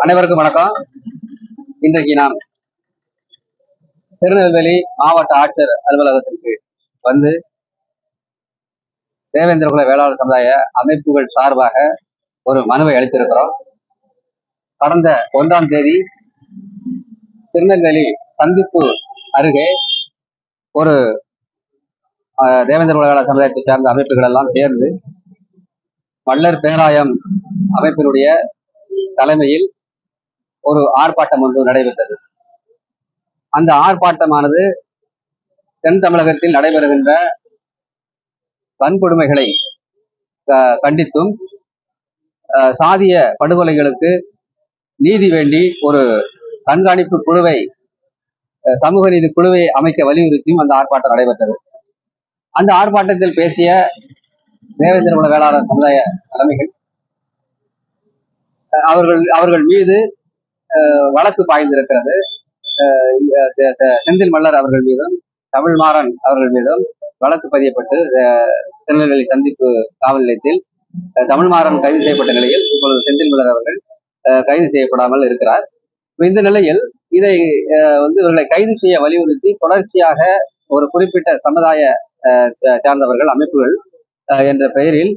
அனைவருக்கும் வணக்கம். இன்றைக்கு நாம் திருநெல்வேலி மாவட்ட ஆட்சியர் அலுவலகத்திற்கு வந்து தேவேந்திரகுல வேளாளர் சமுதாய அமைப்புகள் சார்பாக ஒரு மனுவை அளித்திருக்கிறோம். கடந்த ஒன்றாம் தேதி திருநெல்வேலி சந்திப்பு அருகே ஒரு அஹ், உலகாள சமுதாயத்தை சார்ந்த அமைப்புகள் எல்லாம் சேர்ந்து மல்லர் பேராயம் அமைப்பினுடைய தலைமையில் ஒரு ஆர்ப்பாட்டம் ஒன்று நடைபெற்றது. அந்த ஆர்ப்பாட்டமானது தென் தமிழகத்தில் நடைபெறுகின்ற வன்கொடுமைகளை கண்டித்தும் அஹ், சாதிய படுகொலைகளுக்கு நீதி வேண்டி ஒரு கண்காணிப்பு குழுவை அஹ், சமூக நீதி குழுவை அமைக்க வலியுறுத்தியும் அந்த ஆர்ப்பாட்டம் நடைபெற்றது. அந்த ஆர்ப்பாட்டத்தில் பேசிய தேவேந்திர குல வேளாளர் சமுதாய தலைமைகள் அஹ், அவர்கள் அவர்கள் மீது வழக்கு பாய்ந்திருக்கிறது. செந்தில் மல்லர் அவர்கள் மீதும் தமிழ் மாறன் அவர்கள் மீதும் வழக்கு பதியப்பட்டு அஹ், திருநெல்வேலி சந்திப்பு காவல் நிலையத்தில் தமிழ் மாறன் கைது செய்யப்பட்ட நிலையில் இப்பொழுது செந்தில் மல்லர் அவர்கள் அஹ், கைது செய்யப்படாமல் இருக்கிறார். இந்த நிலையில் இதை வந்து இவர்களை கைது செய்ய வலியுறுத்தி தொடர்ச்சியாக ஒரு குறிப்பிட்ட சமுதாய சார்ந்தவர்கள் அமைப்புகள் அஹ், என்ற பெயரில்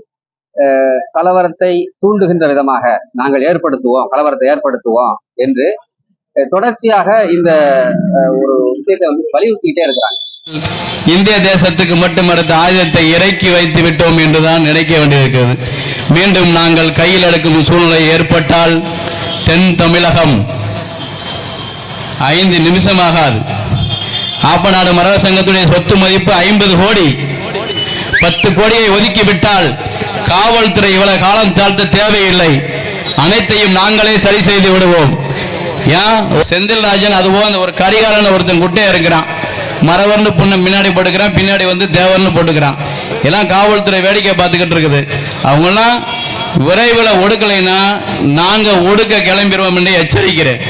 கலவரத்தை தூண்டுகின்ற விதமாக நாங்கள் ஏற்படுத்துவோம் கலவரத்தை ஏற்படுத்துவோம் என்று தொடர்ச்சியாக இந்த ஒரு விஷயத்தை வந்து வலியுறுத்திக்கிட்டே இருக்கிறாங்க. இந்திய தேசத்துக்கு மட்டுமடுத்த ஆயுதத்தை இறக்கி வைத்து விட்டோம் என்றுதான் நினைக்க வேண்டியிருக்கிறது. மீண்டும் நாங்கள் கையில் எடுக்கும் சூழ்நிலை ஏற்பட்டால் தென் தமிழகம் ஐந்து நிமிஷமாகாது. ஆப்பநாடு மரக சங்கத்துடைய சொத்து மதிப்பு ஐம்பது கோடி. பத்து கோடியை ஒதுக்கி விட்டால் காவல்துறை இவ்வளவு காலம் தாழ்த்த தேவையில்லை. அனைத்தையும் நாங்களே சரி செய்து விடுவோம். ஏன் செந்தில் ராஜன் அதுபோல் அந்த ஒரு கரிகாலன் ஒருத்தன் குட்டையா இருக்கிறான். மரவர்னு பொண்ணு முன்னாடி போட்டுக்கிறான் பின்னாடி வந்து தேவர்னு போட்டுக்கிறான். எல்லாம் காவல்துறை வேடிக்கை பார்த்துக்கிட்டு இருக்குது. அவங்கெல்லாம் விரைவில் ஒடுக்கலைன்னா நாங்கள் ஒடுக்க கிளம்பிடுவோம் என்று எச்சரிக்கிறேன்.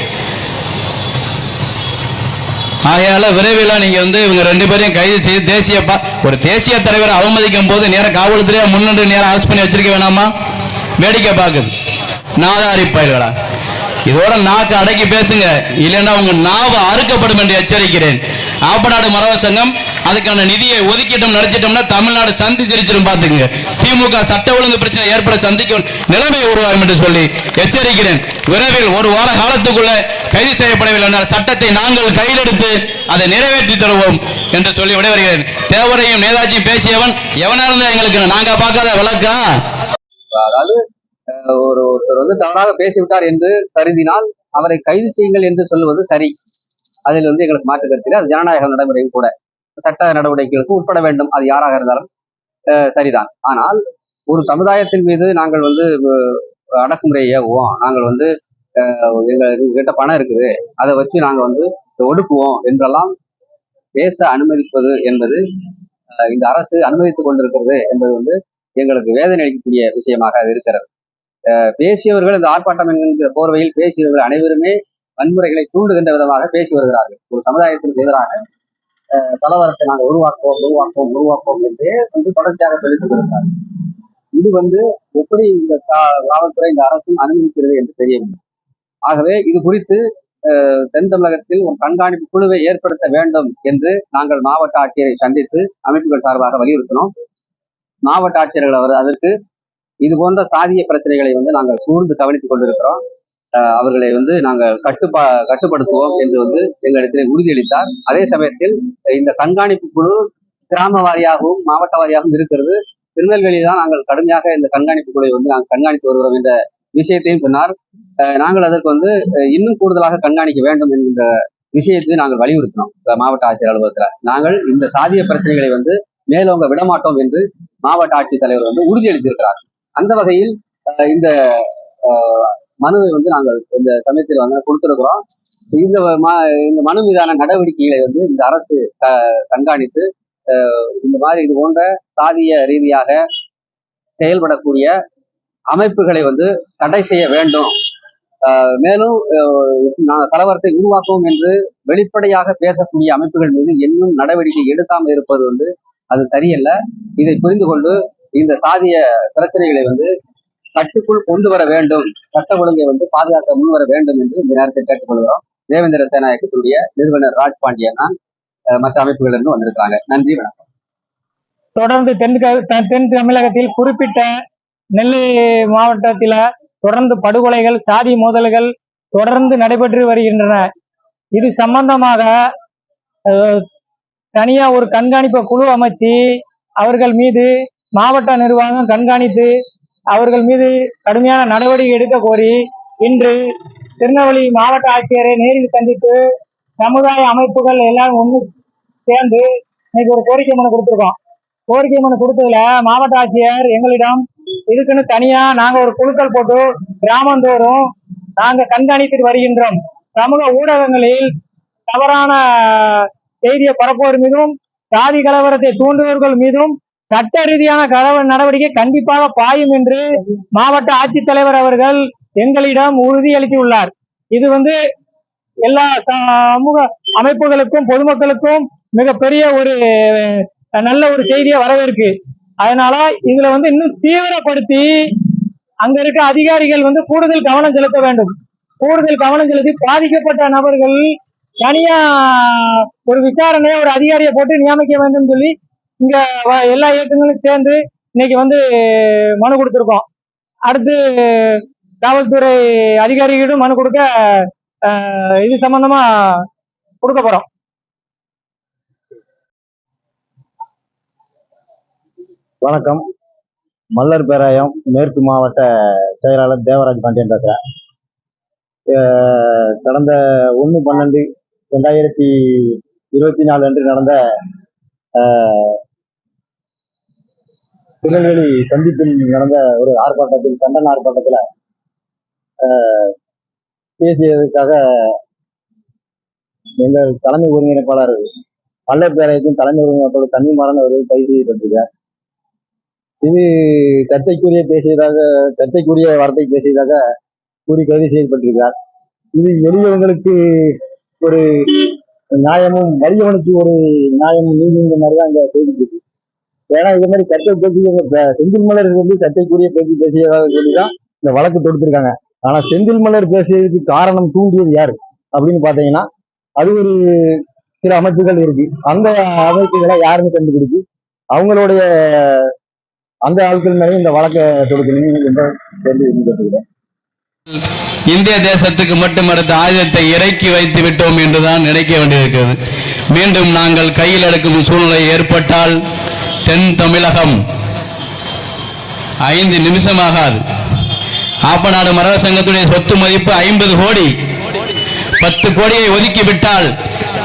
ஆகையால விரைவில் நீங்க வந்து இவங்க ரெண்டு பேரையும் கைது செய்து தேசிய ஒரு தேசிய தலைவரை அவமதிக்கும் போது நேரம் காவல்துறையா முன்னென்று நேரம் அரசு பண்ணி வச்சிருக்க வேணாமா? வேடிக்கை பார்க்குது. நாதாரி பயல்களா? இதோட நாக்கு அடக்கி பேசுங்க. இல்லைன்னா உங்க நாவு அறுக்கப்படும் என்று எச்சரிக்கிறேன். ஆப்பநாடு மரவ சங்கம் அதுக்கான நிதியை ஒதுக்கிட்டோம் நடத்திட்டோம்னா தமிழ்நாடு சந்தி சிரிச்சிடும் பாத்துங்க. திமுக சட்ட ஒழுங்கு பிரச்சனை ஏற்பட சந்திக்கும் நிலைமை உருவாகும் என்று சொல்லி எச்சரிக்கிறேன். விரைவில் ஒரு வார காலத்துக்குள்ள கைது செய்யப்படவில்லை என்றால் சட்டத்தை நாங்கள் கையில் எடுத்து அதை நிறைவேற்றி தருவோம் என்று சொல்லி விடைபெறுகிறேன். தேவரையும் நேதாஜியும் பேசியவன் எவனா இருந்தா எங்களுக்கு நாங்க பார்க்காத வழக்கா? அதாவது ஒரு ஒருத்தர் வந்து தவறாக பேசிவிட்டார் என்று கருதினால் அவரை கைது செய்யுங்கள் என்று சொல்லுவது சரி. அதில் வந்து எங்களுக்கு மாற்று கருத்தில் அது ஜனநாயக நடைமுறையும் கூட. சட்ட நடவடிக்கைகளுக்கு உட்பட வேண்டும். அது யாராக இருந்தாலும் சரிதான். ஆனால் ஒரு சமுதாயத்தின் மீது நாங்கள் வந்து அடக்குமுறை ஏவுவோம் நாங்கள் வந்து அஹ், எங்களுக்கு கிட்ட பணம் இருக்குது. அதை வச்சு நாங்கள் வந்து ஒடுக்குவோம் என்றெல்லாம் பேச அனுமதிப்பது என்பது அஹ், இந்த அரசு அனுமதித்துக் கொண்டிருக்கிறது என்பது வந்து எங்களுக்கு வேதனை அளிக்கக்கூடிய விஷயமாக அது இருக்கிறது. அஹ் பேசியவர்கள் இந்த ஆர்ப்பாட்டம் என்கின்ற போர்வையில் பேசியவர்கள் அனைவருமே வன்முறைகளை தூண்டுகின்ற விதமாக பேசி வருகிறார்கள். ஒரு சமுதாயத்திற்கு எதிராக கலவரத்தை நாங்கள் உருவாக்குவோம் உருவாக்குவோம் உருவாக்குவோம் என்று வந்து தொடர்ச்சியாக சொல்லிட்டு கொண்டிருக்கிறார்கள் இது வந்து எப்படி இந்த கா- காவல்துறை இந்த அரசும் அனுமதிக்கிறது என்று தெரியவில்லை. ஆகவே இது குறித்து தென் தமிழகத்தில் ஒரு கண்காணிப்பு குழுவை ஏற்படுத்த வேண்டும் என்று நாங்கள் மாவட்ட ஆட்சியரை சந்தித்து அமைப்புகள் சார்பாக வலியுறுத்தினோம். மாவட்ட ஆட்சியர்கள் அவர் அதற்கு இது போன்ற சாதிய பிரச்சனைகளை வந்து நாங்கள் கூர்ந்து கவனித்துக் கொண்டிருக்கிறோம். அவர்களை வந்து நாங்கள் கட்டுப்பா கட்டுப்படுத்துவோம் என்று வந்து எங்களிடத்தில் உறுதியளித்தார். அதே சமயத்தில் இந்த கண்காணிப்பு குழு கிராம வாரியாகவும் மாவட்ட வாரியாகவும் இருக்கிறது. திருநெல்வேலியில் தான் நாங்கள் கடுமையாக இந்த கண்காணிப்பு குழுவை வந்து நாங்கள் கண்காணித்து வருகிறோம் என்ற விஷயத்தையும் சொன்னார். அஹ் நாங்கள் அதற்கு வந்து இன்னும் கூடுதலாக கண்காணிக்க வேண்டும் என்கின்ற விஷயத்தையும் நாங்கள் வலியுறுத்தினோம் மாவட்ட ஆட்சியர் அலுவலகத்தில். நாங்கள் இந்த சாதிய பிரச்சனைகளை வந்து மேலோங்க விடமாட்டோம் என்று மாவட்ட ஆட்சித்தலைவர் வந்து உறுதியளித்திருக்கிறார். அந்த வகையில் இந்த மனுவை வந்து நாங்கள் இந்த சமயத்தில் வந்து கொடுத்திருக்கிறோம். இந்த இந்த மனு மீதான நடவடிக்கைகளை வந்து இந்த அரசு கண்காணித்து இந்த மாதிரி இது போன்ற சாதிய ரீதியாக செயல்படக்கூடிய அமைப்புகளை வந்து தடை செய்ய வேண்டும். மேலும் கலவரத்தை உருவாக்குவோம் என்று வெளிப்படையாக பேசக்கூடிய அமைப்புகள் மீது இன்னும் நடவடிக்கை எடுக்காமல் இருப்பது வந்து அது சரியல்ல. இதை புரிந்து கொண்டு இந்த சாதிய பிரச்சனைகளை வந்து கட்டுக்குள் கொண்டு வர வேண்டும். சட்ட ஒழுங்கை வந்து பாதுகாக்க முன்வர வேண்டும் என்று இந்த நேரத்தில் கேட்டுக்கொள்கிறோம். தேவேந்திர சேனாயக்கத்தினுடைய நிறுவனர் ராஜ் பாண்டியன் தான் மற்ற அமைப்புகள் இருந்து வந்திருக்காங்க நன்றி வணக்கம். தொடர்ந்து தென் தென் தமிழகத்தில் குறிப்பிட்ட நெல்லை மாவட்டத்தில் தொடர்ந்து படுகொலைகள் சாதி மோதல்கள் தொடர்ந்து நடைபெற்று வருகின்றன. இது சம்பந்தமாக அஹ், தனியா ஒரு கண்காணிப்பு குழு அமைச்சு அவர்கள் மீது மாவட்ட நிர்வாகம் கண்காணித்து அவர்கள் மீது கடுமையான நடவடிக்கை எடுக்க கோரி இன்று திருநெல்வேலி மாவட்ட ஆட்சியரை நேரில் சந்தித்து சமுதாய அமைப்புகள் எல்லாம் ஒன்று சேர்ந்து இன்னைக்கு ஒரு கோரிக்கை மனு கொடுத்துருக்கோம். கோரிக்கை மனு கொடுத்ததுல மாவட்ட ஆட்சியர் எங்களிடம் இதுக்குன்னு தனியா நாங்க ஒரு குழுக்கள் போட்டு கிராமந்தோறும் நாங்க கண்காணித்து வருகின்றோம். சமூக ஊடகங்களில் தவறான செய்தியை பரப்புவோர் மீதும் சாதி கலவரத்தை தூண்டுவர்கள் மீதும் சட்ட ரீதியான கடவு நடவடிக்கை கண்டிப்பாக பாயும் என்று மாவட்ட ஆட்சித்தலைவர் அவர்கள் எங்களிடம் உறுதியளித்துள்ளார். இது வந்து எல்லா சமூக அமைப்புகளுக்கும் பொதுமக்களுக்கும் மிகப்பெரிய ஒரு நல்ல ஒரு செய்தியை வரவேற்கு. அதனால இதுல வந்து இன்னும் தீவிரப்படுத்தி அங்க இருக்க அதிகாரிகள் வந்து கூடுதல் கவனம் செலுத்த வேண்டும். கூடுதல் கவனம் செலுத்தி பாதிக்கப்பட்ட நபர்கள் தனியா ஒரு விசாரணை ஒரு அதிகாரியை போட்டு நியமிக்க வேண்டும் சொல்லி இங்க எல்லா இயக்கங்களும் சேர்ந்து இன்னைக்கு வந்து மனு கொடுத்துருக்கோம். அடுத்து காவல்துறை அதிகாரிகளும் மனு கொடுக்க அஹ், இது சம்பந்தமா கொடுக்க போறோம். வணக்கம். மல்லர் பேராயம் மேற்கு மாவட்ட செயலாளர் தேவராஜ் பாண்டியன் பேசுகிறேன் கடந்த ஒன்று பன்னெண்டு ரெண்டாயிரத்தி இருபத்தி நாலு அன்று நடந்த திருநெல்வேலி சந்திப்பில் நடந்த ஒரு ஆர்ப்பாட்டத்தில் கண்டன ஆர்ப்பாட்டத்தில் அஹ், பேசியதற்காக எங்கள் தலைமை ஒருங்கிணைப்பாளர் மல்லர் தலைமை ஒருங்கிணைப்பாளர் தன்னிமாறன் அவர்கள் கைது செய்யப்பட்டிருக்கார். இது சர்ச்சைக்குரிய பேசியதாக சர்ச்சைக்குரிய வார்த்தை பேசியதாக கூறி கைது செய்யப்பட்டிருக்கிறார் இது எளியவங்களுக்கு ஒரு நியாயமும் வலியவனுக்கு ஒரு நியாயமும் நீதிங்கிற மாதிரி தான் இங்கே செய்திருக்கு ஏன்னா இது மாதிரி சர்ச்சை பேசி பே- செந்தில் மலர் வந்து சர்ச்சைக்குரிய பேசி பேசியதாக சொல்லி தான் இந்த வழக்கு தொடுத்திருக்காங்க. ஆனா செந்தில் மலர் பேசியதுக்கு காரணம் தூண்டியது யாரு? அப்படின்னு பாத்தீங்கன்னா அது ஒரு சில அமைப்புகள் இருக்கு. அந்த அமைப்புகளை யாருன்னு கண்டுபிடிச்சு அவங்களுடைய அந்த ஆட்கள் மேலே இந்த வழக்கை தொடுக்கணும் என்று கேள்வி கேட்டுக்கிறேன் இந்திய தேசத்துக்கு மட்டும் அடுத்த ஆயுதத்தை இறக்கி வைத்து விட்டோம் என்றுதான் நினைக்க வேண்டியிருக்கிறது. மீண்டும் நாங்கள் கையில் எடுக்கும் சூழ்நிலை ஏற்பட்டால் தென் தமிழகம் ஐந்து நிமிஷமாகாது. ஆப்பநாடு மரக சங்கத்துடைய சொத்து மதிப்பு ஐம்பது கோடி. பத்து கோடியை ஒதுக்கி விட்டால்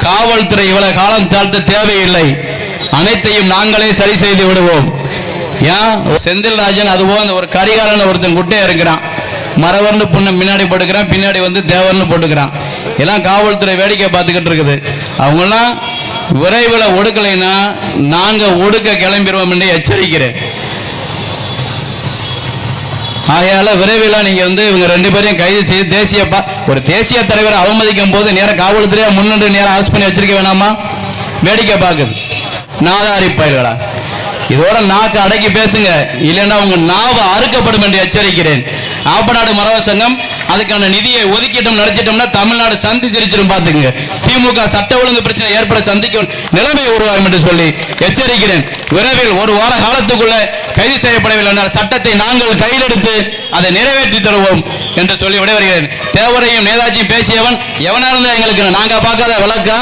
காவல்துறை இவ்வளவு காலம் தாழ்த்த தேவையில்லை. அனைத்தையும் நாங்களே சரி செய்து விடுவோம். ஏன்? செந்தில் ராஜன் அதுபோல் அந்த ஒரு கரிகாலன் ஒருத்தன் குட்டையா இருக்கிறான். மரவர்னு புண்ண முன்னாடி போட்டுக்கிறான் பின்னாடி வந்து தேவர்னு போட்டுக்கிறான். எல்லாம் காவல்துறை வேடிக்கை பார்த்துக்கிட்டு இருக்குது. அவங்கெல்லாம் விரைவில் ஒடுக்கலைன்னா நாங்க ஒடுக்க கிளம்பிடுவோம் என்று எச்சரிக்கிறேன். ஆகையால விரைவில் நீங்க வந்து இவங்க ரெண்டு பேரையும் கைது செய்து தேசிய ஒரு தேசிய தலைவரை அவமதிக்கும் போது நேரம் காவல்துறையா முன்னின்று நேரம் அரசு பண்ணி வச்சிருக்க வேணாமா? வேடிக்கை பார்க்குது. நாதாரி பயிர்களா இதோட நாக்கு அடக்கி பேசுங்க. இல்லைன்னா உங்க நாவு அறுக்கப்படும் என்று எச்சரிக்கிறேன். ஆப்பநாடு மரவ சங்கம் அதுக்கான நிதியை ஒதுக்கிட்டும் நடத்திட்டோம்னா தமிழ்நாடு சந்தி சிரிச்சிடும் பாத்துங்க திமுக சட்ட ஒழுங்கு பிரச்சனை ஏற்பட சந்திக்கும் நிலைமை உருவாகும் என்று சொல்லி எச்சரிக்கிறேன். விரைவில் ஒரு வார காலத்துக்குள்ள கைது செய்யப்படவில்லை என்றால் சட்டத்தை நாங்கள் கையில் எடுத்து அதை நிறைவேற்றி தருவோம் என்று சொல்லி விடைபெறுகிறேன். தேவரையும் நேதாஜியும் பேசியவன் எவனா இருந்தா எங்களுக்கு நாங்க பார்க்காத விளக்கா